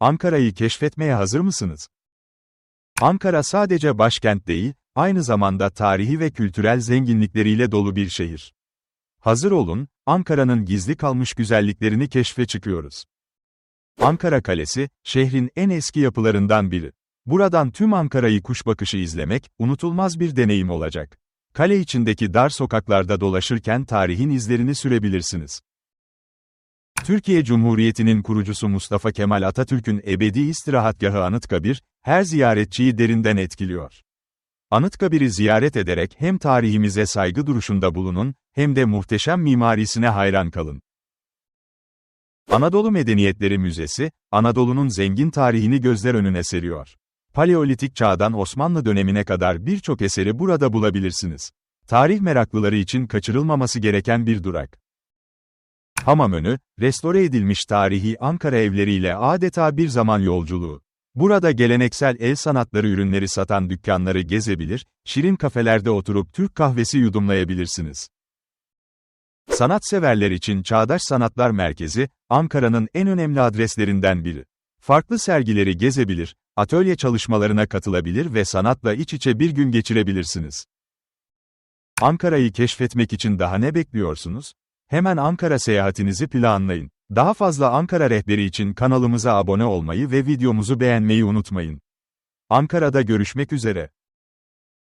Ankara'yı keşfetmeye hazır mısınız? Ankara sadece başkent değil, aynı zamanda tarihi ve kültürel zenginlikleriyle dolu bir şehir. Hazır olun, Ankara'nın gizli kalmış güzelliklerini keşfe çıkıyoruz. Ankara Kalesi, şehrin en eski yapılarından biri. Buradan tüm Ankara'yı kuş bakışı izlemek, unutulmaz bir deneyim olacak. Kale içindeki dar sokaklarda dolaşırken tarihin izlerini sürebilirsiniz. Türkiye Cumhuriyeti'nin kurucusu Mustafa Kemal Atatürk'ün ebedi istirahatgahı Anıtkabir, her ziyaretçiyi derinden etkiliyor. Anıtkabir'i ziyaret ederek hem tarihimize saygı duruşunda bulunun, hem de muhteşem mimarisine hayran kalın. Anadolu Medeniyetleri Müzesi, Anadolu'nun zengin tarihini gözler önüne seriyor. Paleolitik çağdan Osmanlı dönemine kadar birçok eseri burada bulabilirsiniz. Tarih meraklıları için kaçırılmaması gereken bir durak. Hamamönü, restore edilmiş tarihi Ankara evleriyle adeta bir zaman yolculuğu. Burada geleneksel el sanatları ürünleri satan dükkanları gezebilir, şirin kafelerde oturup Türk kahvesi yudumlayabilirsiniz. Sanatseverler için Çağdaş Sanatlar Merkezi, Ankara'nın en önemli adreslerinden biri. Farklı sergileri gezebilir, atölye çalışmalarına katılabilir ve sanatla iç içe bir gün geçirebilirsiniz. Ankara'yı keşfetmek için daha ne bekliyorsunuz? Hemen Ankara seyahatinizi planlayın. Daha fazla Ankara rehberi için kanalımıza abone olmayı ve videomuzu beğenmeyi unutmayın. Ankara'da görüşmek üzere.